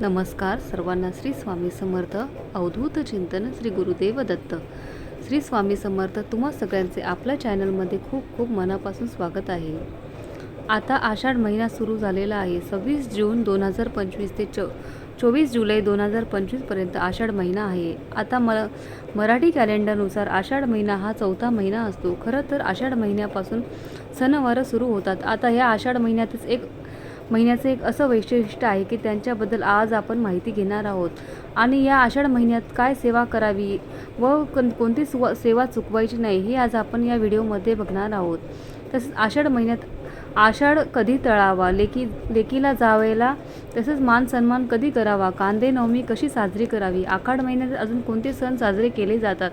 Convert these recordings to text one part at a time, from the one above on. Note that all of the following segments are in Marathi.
नमस्कार सर्वांना श्री स्वामी समर्थ अवधूत चिंतन श्री गुरुदेव दत्त. श्री स्वामी समर्थ तुम्हा सगळ्यांचे आपल्या चॅनलमध्ये खूप खूप मनापासून स्वागत आहे. आता आषाढ महिना सुरू झालेला आहे. सव्वीस जून दोन हजार पंचवीस ते चो चोवीस जुलै दोन हजार पंचवीसपर्यंत आषाढ महिना आहे. आता म मराठी कॅलेंडरनुसार आषाढ महिना हा चौथा महिना असतो. खरं तर आषाढ महिन्यापासून सणवारं सुरू होतात. आता ह्या आषाढ महिन्यातच एक महिन्याचं एक असं वैशिष्ट्य आहे की त्यांच्याबद्दल आज आपण माहिती घेणार आहोत. आणि या आषाढ महिन्यात काय सेवा करावी व कोणती सुवा सेवा चुकवायची नाही हे आज आपण या व्हिडिओमध्ये बघणार आहोत. तसेच आषाढ महिन्यात आषाढ कधी तळावा? लेकी लेकीला जावेला तसंच मान सन्मान कधी करावा? कांदे नवमी कशी साजरी करावी? आखाड महिन्यात अजून कोणते सण साजरे केले जातात?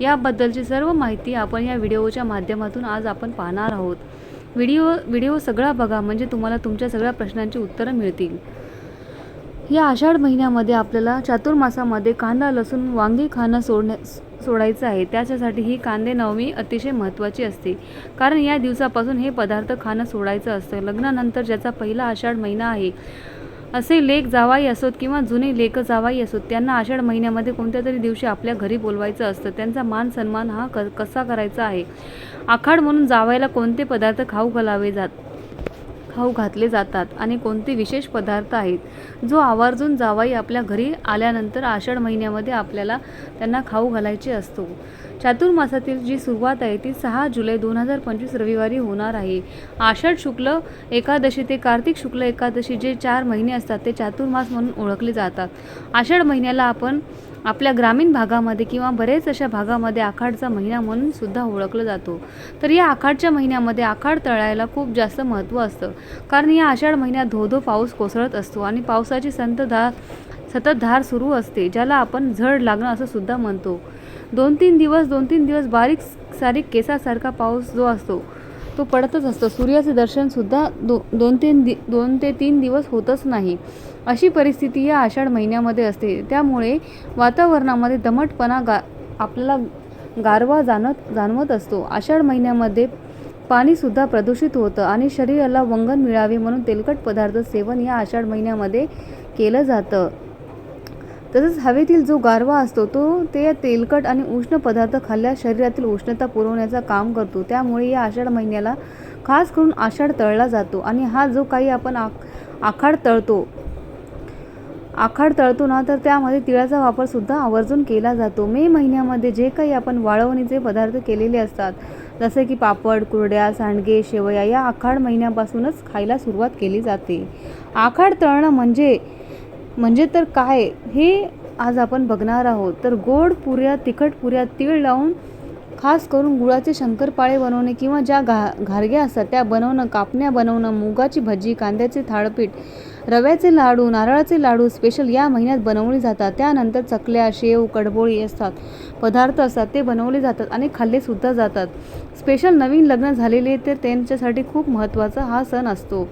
याबद्दलची सर्व माहिती आपण या व्हिडिओच्या माध्यमातून आज आपण पाहणार आहोत. व्हिडिओ व्हिडिओ सगळा बघा म्हणजे तुम्हाला तुमच्या सगळ्या प्रश्नांची उत्तरं मिळतील. या आषाढ महिन्यामध्ये आपल्याला चातुर्मासामध्ये कांदा लसूण वांगे खाणं सोडण्या सोडायचं आहे. त्याच्यासाठी ही कांदे नवमी अतिशय महत्त्वाची असते. कारण या दिवसापासून हे पदार्थ खाणं सोडायचं असतं. लग्नानंतर ज्याचा पहिला आषाढ महिना आहे असे लेख जावाई असोत किंवा जुने लेख जावाई असोत त्यांना आषाढ महिन्यामध्ये कोणत्या तरी दिवशी आपल्या घरी बोलवायचं असतं. त्यांचा मान सन्मान हा क कसा करायचा आहे? आखाड म्हणून जावायला कोणते पदार्थ खाऊ घालावे जात खाऊ घातले जातात आणि कोणते विशेष पदार्थ आहेत? जो आवर्जून जावाई आपल्या घरी आल्यानंतर आषाढ महिन्यामध्ये आपल्याला त्यांना खाऊ घालायचे असतो. चातुर्मासातील जी सुरुवात आहे ती सहा जुलै दोन हजार पंचवीस रविवारी होणार आहे. आषाढ शुक्ल एकादशी ते कार्तिक शुक्ल एकादशी जे चार महिने असतात ते चातुर्मास म्हणून ओळखले जातात. आषाढ महिन्याला आपण आपल्या ग्रामीण भागामध्ये किंवा बरेच अशा भागामध्ये आखाडचा महिना म्हणून सुद्धा ओळखलं जातो. तर या आखाडच्या महिन्यामध्ये आखाड तळायला खूप जास्त महत्त्व असतं. कारण या आषाढ महिन्यात धोधो पाऊस कोसळत असतो आणि पावसाची संतधार सततधार सुरू असते ज्याला आपण झड लागणं असं सुद्धा म्हणतो. दोन तीन दिवस दोन तीन दिवस बारीक सारीक केसासारखा पाऊस जो असतो तो पडतच असतो. सूर्याचे दर्शनसुद्धा दो दोन तीन दि दोन ते तीन दिवस होतच नाही. अशी परिस्थिती या आषाढ महिन्यामध्ये असते. त्यामुळे वातावरणामध्ये दमटपणा गा आपल्याला गारवा जाणत जाणवत असतो. आषाढ महिन्यामध्ये पाणीसुद्धा प्रदूषित होतं आणि शरीराला वंगण मिळावे म्हणून तेलकट पदार्थ सेवन या आषाढ महिन्यामध्ये केलं जातं. तसंच हवेतील जो गारवा असतो तो ते तेलकट आणि उष्ण पदार्थ खाल्ल्यास शरीरातील उष्णता पुरवण्याचं काम करतो. त्यामुळे या आषाढ महिन्याला खास करून आषाढ तळला जातो आणि हा जो काही आपण आख आखाड तळतो आखाड तळतो ना तर त्यामध्ये तिळाचा वापरसुद्धा आवर्जून केला जातो. मे महिन्यामध्ये जे काही आपण वाळवणीचे पदार्थ केलेले असतात जसे की पापड कुरड्या सांडगे शेवया या आखाड महिन्यापासूनच खायला सुरुवात केली जाते. आखाड तळणं म्हणजे म्हणजे तर काय? हे आज आपण बघणार आहोत. तर गोड पुऱ्या तिखट पुऱ्या तीळ लावून खास करून गुळाचे शंकरपाळे बनवणे किंवा ज्या घा घारग्या असतात त्या बनवणं कापण्या बनवणं मुगाची भजी कांद्याचे थाळपीठ रव्याचे लाडू नारळाचे लाडू स्पेशल या महिन्यात बनवले जातात. त्यानंतर चकल्या शेव कडबोळी असतात. पदार्थ असतात ते बनवले जातात आणि खाल्लेसुद्धा जातात. स्पेशल नवीन लग्न झालेले तर त्यांच्यासाठी खूप महत्त्वाचा हा सण असतो.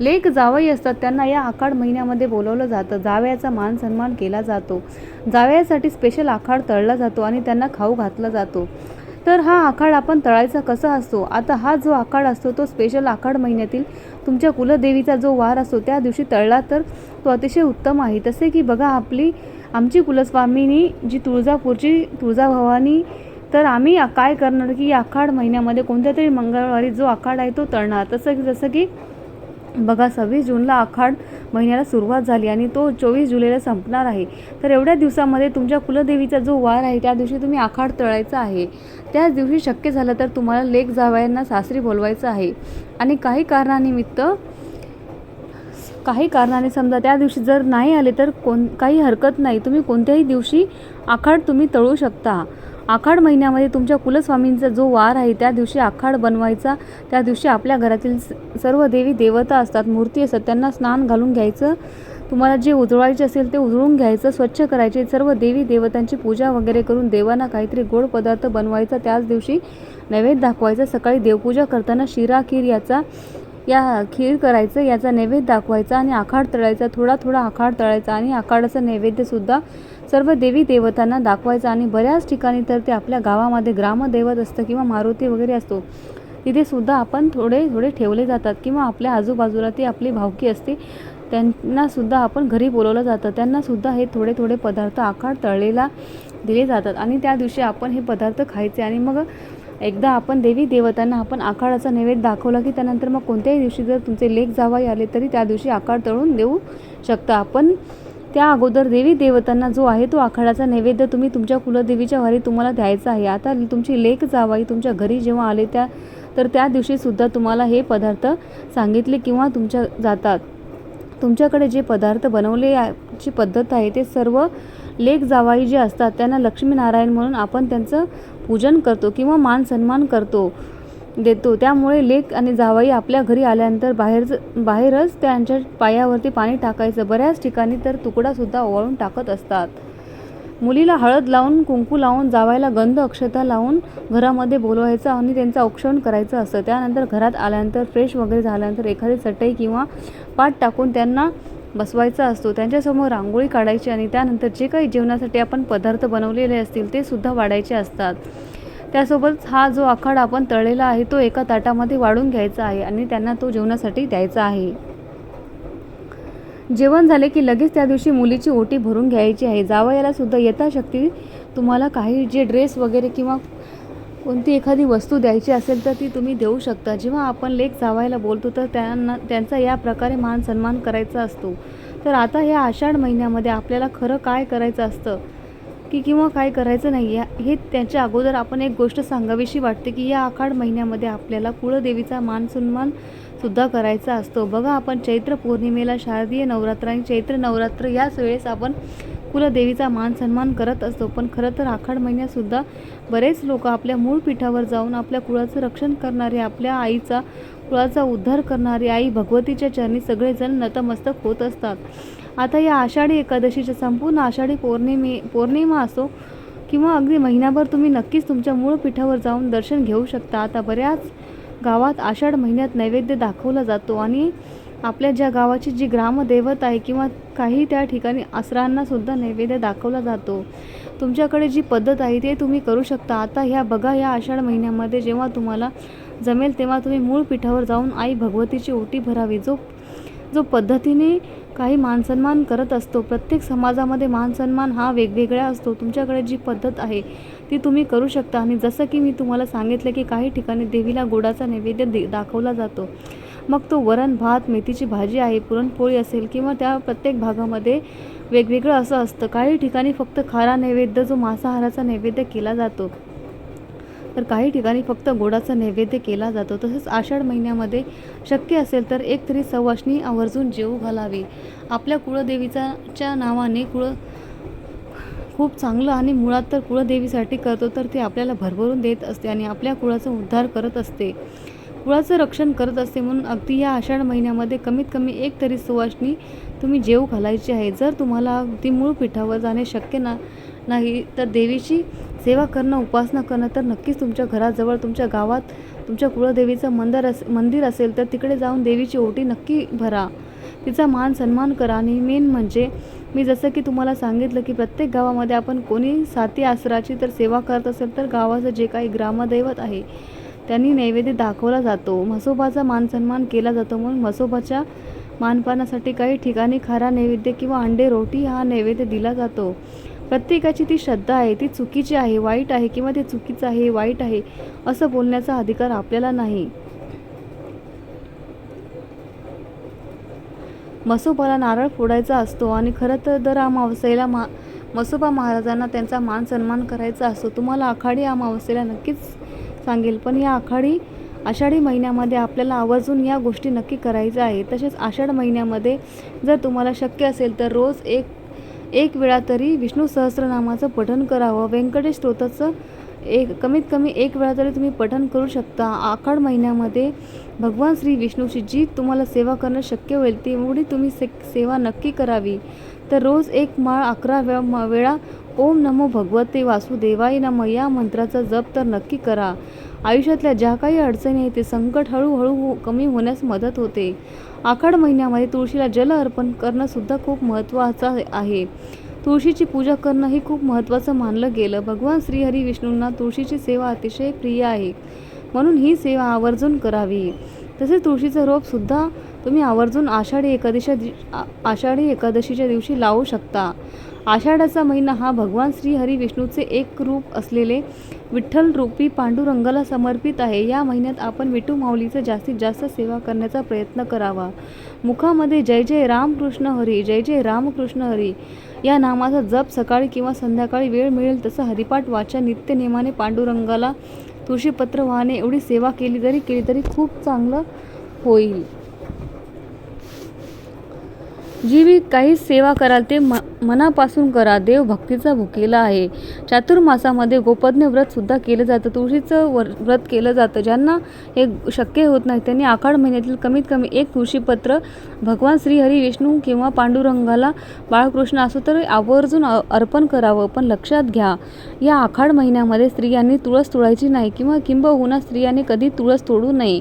लेक जावई असतात त्यांना या आखाड महिन्यामध्ये बोलवलं जातं. जावयाचा मान सन्मान केला जातो. जावयासाठी स्पेशल आखाड तळला जातो आणि त्यांना खाऊ घातला जातो. तर हा आखाड आपण तळायचा कसा असतो? आता हा जो आखाड असतो तो स्पेशल आखाड महिन्यातील तुमच्या कुलदेवीचा जो वार असतो त्या दिवशी तळला तर तो अतिशय उत्तम आहे. तसे की बघा आपली आमची कुलस्वामिनी जी तुळजापूरची तुळजाभवानी तर आम्ही काय करणार की या आखाड महिन्यामध्ये कोणत्या तरी मंगळवारी जो आखाड आहे तो तळणार. तसं की जसं की बघा सव्वीस जूनला आखाड महिन्याला सुरुवात झाली आणि तो चोवीस जुलैला संपणार आहे. तर एवढ्या दिवसामध्ये तुमच्या कुलदेवीचा जो वार आहे त्या दिवशी तुम्ही आखाड तळायचा आहे. त्याच दिवशी शक्य झालं तर तुम्हाला लेक जावयांना सासरी बोलवायचं आहे. आणि काही कारणानिमित्त काही कारणाने समजा त्या दिवशी जर नाही आले तर कोण काही हरकत नाही. तुम्ही कोणत्याही दिवशी आखाड तुम्ही तळू शकता. आखाड महिन्यामध्ये तुमच्या कुलस्वामींचा जो वार आहे त्या दिवशी आखाड बनवायचा. त्या दिवशी आपल्या घरातील स- सर्व देवी देवता असतात मूर्ती असतात त्यांना स्नान घालून घ्यायचं. तुम्हाला जे उजळायचे असेल ते उजळून घ्यायचं स्वच्छ करायचे. सर्व देवी देवतांची पूजा वगैरे करून देवांना काहीतरी गोड पदार्थ बनवायचा. त्याच दिवशी नैवेद्य दाखवायचा. सकाळी देवपूजा करताना शिरा खीर याचा या खीर करायचं याचा नैवेद्य दाखवायचा आणि आखाड तळायचा. थोडा थोडा आखाड तळायचा आणि आखाडाचं नैवेद्यसुद्धा सर्व देवी देवतांना दाखवायचं आणि बऱ्याच ठिकाणी तर ते आपल्या गावामध्ये ग्रामदैवत असतं किंवा मारुती वगैरे असतो तिथे सुद्धा आपण थोडे थोडे ठेवले जातात किंवा आपल्या आजूबाजूला ती आपली भावकी असते त्यांनासुद्धा आपण घरी बोलवलं जातं. त्यांनासुद्धा हे थोडे थोडे पदार्थ आखाड तळलेला दिले जातात आणि त्या दिवशी आपण हे पदार्थ खायचे आणि मग एकदा आपण देवी देवतांना आपण आखाडाचा नैवेद्य दाखवला की त्यानंतर मग कोणत्याही दिवशी जर तुमचे लेख जावाई आले तरी त्या दिवशी आखाड तळून देऊ शकता. आपण त्या अगोदर देवी देवतांना जो आहे तो आखाडाचा नैवेद्य तुम्ही तुमच्या कुलदेवीच्या घरी तुम्हाला द्यायचा आहे. आता तुमची लेख जावाई तुमच्या घरी जेव्हा आले त्या तर त्या दिवशीसुद्धा तुम्हाला हे पदार्थ सांगितले किंवा तुमच्या जातात. तुमच्याकडे जे पदार्थ बनवले ची पद्धत आहे ते सर्व लेख जावाई जे असतात त्यांना लक्ष्मीनारायण म्हणून आपण त्यांचं पूजन करतो किंवा मान सन्मान करतो. देतो. त्यामुळे लेक आणि जावाई आपल्या घरी आल्यानंतर बाहेरच बाहेरच त्यांच्या पायावरती पाणी टाकायचं. बऱ्याच ठिकाणी तर तुकडासुद्धा ओवाळून टाकत असतात. मुलीला हळद लावून कुंकू लावून जावायला गंध अक्षता लावून घरामध्ये बोलवायचं आणि त्यांचं औक्षण करायचं असतं. त्यानंतर घरात आल्यानंतर फ्रेश वगैरे झाल्यानंतर एखादी चटई किंवा पाट टाकून त्यांना बसवायचा असतो. त्यांच्यासमोर रांगोळी काढायची आणि त्यानंतर जे काही जेवणासाठी आपण पदार्थ बनवलेले असतील ते सुद्धा वाढायचे असतात. त्यासोबत हा जो आखाडा आपण तळलेला आहे तो एका ताटामध्ये वाढून घ्यायचा आहे आणि त्यांना तो जेवणासाठी द्यायचा आहे. जेवण झाले की लगेच त्या दिवशी मुलीची ओटी भरून घ्यायची आहे. जावयाला सुद्धा यथाशक्ती तुम्हाला काही जे ड्रेस वगैरे किंवा कोणती एखादी वस्तू द्यायची असेल तर ती तुम्ही देऊ शकता. जेव्हा आपण लेख जावायला बोलतो तर त्यांना त्यांचा या प्रकारे मान सन्मान करायचा असतो. तर आता या आषाढ महिन्यामध्ये आपल्याला खरं काय करायचं असतं? की किंवा काय करायचं नाही आहे हे त्याच्या अगोदर आपण एक गोष्ट सांगावीशी वाटते की या आखाड महिन्यामध्ये आपल्याला कुळदेवीचा मान सन्मान सुद्धा करायचा असतो. बघा आपण चैत्र पौर्णिमेला शारदीय नवरात्र आणि चैत्र नवरात्र याच वेळेस आपण कुलदेवीचा मान सन्मान करत असतो. पण खरं तर आखाड महिन्यातसुद्धा बरेच लोक आपल्या मूळ पीठावर जाऊन आपल्या कुळाचं रक्षण करणारे आपल्या आईचा कुळाचा उद्धार करणारे आई भगवतीच्या चरणी सगळेजण नतमस्तक होत असतात. आता या आषाढी एकादशीच्या संपूर्ण आषाढी पौर्णिमे पौर्णिमा असो किंवा अगदी महिनाभर तुम्ही नक्कीच तुमच्या मूळ पीठावर जाऊन दर्शन घेऊ शकता. आता बऱ्याच गावात आषाढ महिन्यात नैवेद्य दाखवला जातो आणि आपल्या ज्या गावाची जी ग्रामदैवत आहे किंवा काही त्या ठिकाणी असरांनासुद्धा नैवेद्य दाखवला जातो. तुमच्याकडे जी पद्धत आहे ते तुम्ही करू शकता. आता ह्या बघा या आषाढ महिन्यामध्ये जेव्हा तुम्हाला जमेल तेव्हा तुम्ही मूळ पीठावर जाऊन आई भगवतीची ओटी भरावी. जो जो पद्धतीने काही मानसन्मान करत असतो प्रत्येक समाजामध्ये मानसन्मान हा वेगवेगळा असतो. तुमच्याकडे जी पद्धत आहे ती तुम्ही करू शकता. आणि जसं की मी तुम्हाला सांगितलं की काही ठिकाणी देवीला गोडाचा नैवेद्य दे दाखवला जातो. मग तो वरण भात मेथीची भाजी आहे पुरणपोळी असेल किंवा त्या प्रत्येक भागामध्ये वेगवेगळं असं असतं. काही ठिकाणी फक्त खारा नैवेद्य जो मांसाहाराचा नैवेद्य केला जातो. तर काही ठिकाणी फक्त गोडाचा नैवेद्य केला जातो. तसंच आषाढ महिन्यामध्ये शक्य असेल तर एक तरी सवाष्णी आवर्जून जेव घालावी. आपल्या कुळदेवीचा च्या नावाने कुळ खूप चांगलं आणि मुळात तर कुळदेवीसाठी करतो तर ते आपल्याला भरभरून देत असते आणि आपल्या कुळाचा उद्धार करत असते. कुळाचं रक्षण करत असते म्हणून अगदी या आषाढ महिन्यामध्ये कमीत कमी एक तरी सुवासनी तुम्ही जेव घालायची आहे. जर तुम्हाला अगदी मूळ पीठावर जाणे शक्य ना नाही तर देवीची सेवा करणं उपासना करणं तर नक्कीच तुमच्या घराजवळ तुमच्या गावात तुमच्या कुळदेवीचं मंदिर अस मंदिर असेल तर तिकडे जाऊन देवीची ओटी नक्की भरा. तिचा मान सन्मान करा आणि मेन म्हणजे मी जसं की तुम्हाला सांगितलं की प्रत्येक गावामध्ये आपण कोणी साती आसराची तर सेवा करत असेल तर गावाचं जे काही ग्रामदैवत आहे त्यांनी नैवेद्य दाखवला जातो. म्हसोबाचा मानसन्मान केला जातो म्हणून म्हसोबाच्या मानपानासाठी काही ठिकाणी खारा नैवेद्य किंवा अंडे रोटी हा नैवेद्य दिला जातो. प्रत्येकाची ती श्रद्धा आहे ती चुकीची आहे वाईट आहे किंवा ते चुकीचं आहे वाईट आहे असं बोलण्याचा अधिकार आपल्याला नाही. मसोबाला नारळ फोडायचा असतो आणि खरं तर दर अमावस्येला मा मसोबा महाराजांना त्यांचा मान सन्मान करायचा असतो. तुम्हाला आखाडी अमावस्येला नक्कीच सांगेल पण या आखाडी आषाढी महिन्यामध्ये आपल्याला आवर्जून या गोष्टी नक्की करायच्या आहे तसेच आषाढ महिन्यामध्ये जर तुम्हाला शक्य असेल तर रोज एक एक वेळा तरी विष्णू सहस्रनामाचं पठन करावं व्यंकटेश स्तोत्राचं एक कमीत कमी एक वेळा तरी तुम्ही पठन करू शकता. आखाड महिन्यामध्ये भगवान श्री विष्णूची जी तुम्हाला सेवा करणं शक्य होईल तेवढी तुम्ही से सेवा नक्की करावी. तर रोज एक माळ अकरा वेळा वेळा ओम नमो भगवते वासुदेवाय नम या मंत्राचा जप तर नक्की करा. आयुष्यातल्या ज्या काही अडचणी आहेत ते संकट हळूहळू हो- कमी होण्यास मदत होते. आखाड महिन्यामध्ये तुळशीला जल अर्पण करणंसुद्धा खूप महत्त्वाचं आहे. तुळशीची पूजा करणं ही खूप महत्त्वाचं मानलं गेलं. भगवान श्रीहरी विष्णूंना तुळशीची सेवा अतिशय प्रिय आहे. म्हणून ही सेवा आवर्जून करावी. तसेच तुळशीचं रोपसुद्धा तुम्ही आवर्जून आषाढी एकादशी आषाढी एकादशीच्या दिवशी लावू शकता. आषाढाचा महिना हा भगवान श्री हरी विष्णूचे एक रूप असलेले विठ्ठल रूपी पांडुरंगाला समर्पित आहे. या महिन्यात आपण विठू माऊलीचा जास्तीत जास्त सेवा करण्याचा प्रयत्न करावा. मुखामध्ये जय जय रामकृष्ण हरी जय जय रामकृष्ण हरी. या नामाचा जप सकाळी किंवा संध्याकाळी वेळ मिळेल तसं हरिपाठ वाचा. नित्यनेमाने पांडुरंगाला तुळशीपत्र वाहने एवढी सेवा केली जरी केली तरी खूप चांगलं होईल. जी बी काही सेवा कराल ते म मनापासून करा. देव भक्तीचा भुकेला आहे. चातुर्मासामध्ये गोपज्ञ व्रतसुद्धा केलं जातं. तुळशीचं वर व्रत केलं जातं. ज्यांना हे शक्य होत नाही त्यांनी आखाड महिन्यातील कमीत कमी एक तुळशीपत्र भगवान श्री हरी विष्णू किंवा पांडुरंगाला बाळकृष्ण असो तर आवर्जून अर्पण करावं. पण लक्षात घ्या या आखाड महिन्यामध्ये स्त्रियांनी तुळस तोडायची नाही किंवा किंबहुना स्त्रियांनी कधी तुळस तोडू नये.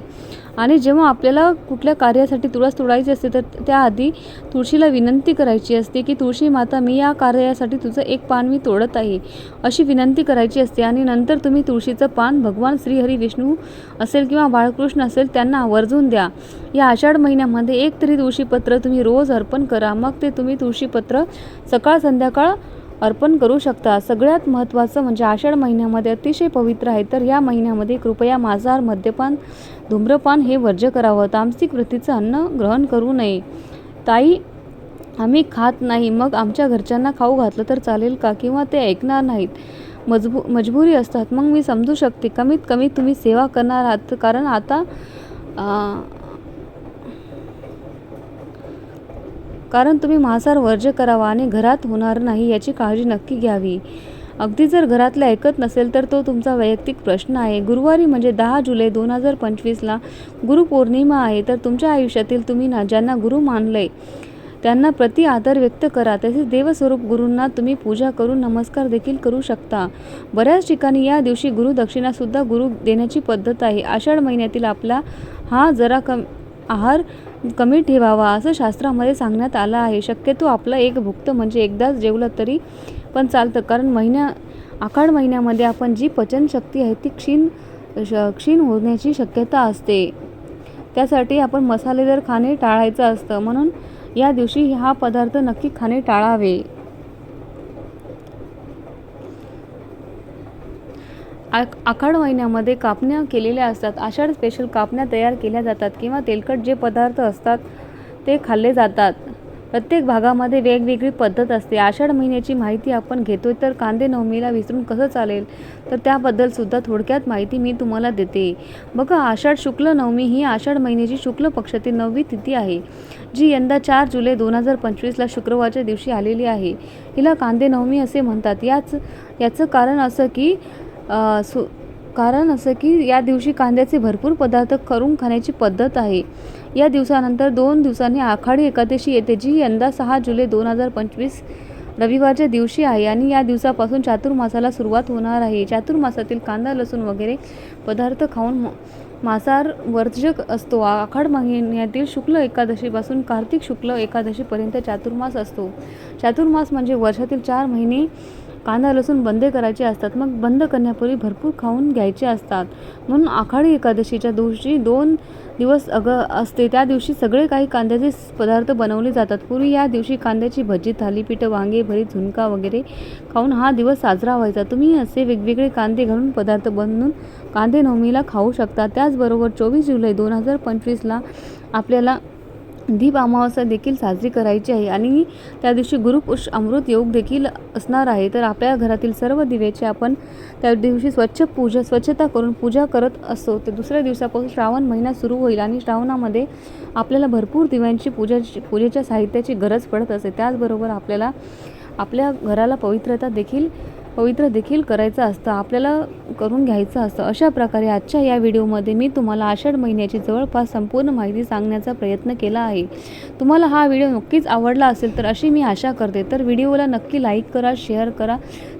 आणि जेव्हा आपल्याला कुठल्या कार्यासाठी तुळस तोडायची असते तर त्याआधी तुळशीला विनंती करायची असते की तुळशी माता मी या कार्यासाठी तुझं एक पान मी तोडत आहे. अशी विनंती करायची असते आणि नंतर तुम्ही तुळशीचं पान भगवान श्रीहरी विष्णू असेल किंवा बाळकृष्ण असेल त्यांना आवर्जून द्या. या आषाढ महिन्यामध्ये एक तरी तुळशीपत्र तुम्ही रोज अर्पण करा. मग ते तुम्ही तुळशीपत्र सकाळ संध्याकाळ अर्पण करू शकता. सगळ्यात महत्त्वाचं म्हणजे आषाढ महिन्यामध्ये अतिशय पवित्र आहे. तर या महिन्यामध्ये कृपया मांसाहार मद्यपान धूम्रपान हे वर्ज्य करावं. तामसिक वृत्तीचं अन्न ग्रहण करू नये. ताई आम्ही खात नाही. मग आमच्या घरच्यांना खाऊ घातलं तर चालेल का? किंवा ते ऐकणार नाहीत. मजबू मजबुरी असतात. मग मी समजू शकते. कमीत कमी तुम्ही सेवा करणार आहात. कारण आता कारण तुम्ही मांसाहार वर्ज्य करावा आणि घरात होणार नाही याची काळजी नक्की घ्यावी. अगदी जर घरातलं ऐकत नसेल तर तो तुमचा वैयक्तिक प्रश्न आहे. गुरुवारी म्हणजे दहा जुलै दोन हजार पंचवीसला गुरुपौर्णिमा आहे तर तुमच्या आयुष्यातील तुम्ही ना ज्यांना गुरु मानलंय त्यांना प्रति आदर व्यक्त करा. तसेच देवस्वरूप गुरूंना तुम्ही पूजा करून नमस्कार देखील करू शकता. बऱ्याच ठिकाणी या दिवशी गुरुदक्षिणासुद्धा गुरु देण्याची पद्धत आहे. आषाढ महिन्यातील आपला हा जरा कम आहार कमी ठेवावा असं शास्त्रामध्ये सांगण्यात आलं आहे. शक्यतो आपला एक भुक्त म्हणजे एकदाच जेवलं तरी पण चालतं. कारण महिन्या आखाड महिन्यामध्ये आपण जी पचनशक्ती आहे ती क्षीण श क्षीण होण्याची शक्यता असते. त्यासाठी आपण मसालेदार खाणे टाळायचं असतं. म्हणून या दिवशी हा पदार्थ नक्की खाणे टाळावे. आ आखाड महिन्यामध्ये कापण्या केलेल्या असतात. आषाढ स्पेशल कापण्या तयार केल्या जातात किंवा तेलकट जे पदार्थ असतात ते खाल्ले जातात. प्रत्येक भागामध्ये वेगवेगळी पद्धत असते. आषाढ महिन्याची माहिती आपण घेतो तर कांदे नवमीला विसरून कसं चालेल? तर त्याबद्दलसुद्धा थोडक्यात माहिती मी तुम्हाला देते. बघा आषाढ शुक्ल नवमी ही आषाढ महिन्याची शुक्ल पक्षातील नववी तिथी आहे जी यंदा चार जुलै दोन हजार पंचवीसला शुक्रवारच्या दिवशी आलेली आहे. हिला कांदे नवमी असे म्हणतात. याच याचं कारण असं की सु कारण असं की या दिवशी कांद्याचे भरपूर पदार्थ करून खाण्याची पद्धत आहे. या दिवसानंतर दोन दिवसांनी आखाडी एकादशी येते जी यंदा सहा जुलै दोन हजार पंचवीस रविवारच्या दिवशी आहे आणि या दिवसापासून चातुर्मासाला सुरुवात होणार आहे. चातुर्मासातील कांदा लसूण वगैरे पदार्थ खाऊन मासार वर्जक असतो. आखाड महिन्यातील शुक्ल एकादशीपासून कार्तिक शुक्ल एकादशीपर्यंत चातुर्मास असतो. चातुर्मास म्हणजे वर्षातील चार महिने कांदा लसूण बंद करायचे असतात मग बंद करण्यापूर्वी भरपूर खाऊन घ्यायचे असतात. म्हणून आखाडी एकादशीच्या दिवशी दोन दिवस अग असते. त्या दिवशी सगळे काही कांद्याचे पदार्थ बनवले जातात. पूर्वी या दिवशी कांद्याची भजी थालीपीठं वांगे भरीत झुणका वगैरे खाऊन हा दिवस साजरा व्हायचा. तुम्ही असे वेगवेगळे कांदे घालून पदार्थ बनवून कांदे नवमीला खाऊ शकता. त्याचबरोबर चोवीस जुलै दोन हजार पंचवीसला आपल्याला दीप अमावस्या देखील साजरी करायची आहे आणि त्या दिवशी गुरुपुष अमृत योग देखील असणार आहे. तर आपल्या घरातील सर्व दिव्याचे आपण त्या दिवशी स्वच्छ पूजा स्वच्छता करून पूजा करत असतो ते दुसऱ्या दिवसापासून श्रावण महिना सुरू होईल आणि श्रावणामध्ये आपल्याला भरपूर दिव्यांची पूजा पूजेच्या साहित्याची गरज पडत असते. त्याचबरोबर आपल्याला आपल्या घराला पवित्रता देखील पवित्र देखील करायचं असतं आपल्याला करून घ्यायचं असतं. अशा प्रकारे आजच्या या व्हिडिओमध्ये मी तुम्हाला आषाढ महिन्याची जवळपास संपूर्ण माहिती सांगण्याचा प्रयत्न केला आहे. तुम्हाला हा व्हिडिओ नक्कीच आवडला असेल तर अशी मी आशा करते. तर व्हिडिओला नक्की लाईक करा शेअर करा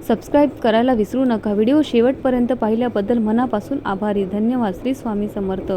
सबस्क्राईब करायला विसरू नका. व्हिडिओ शेवटपर्यंत पाहिल्याबद्दल मनापासून आभारी. धन्यवाद. श्री स्वामी समर्थ.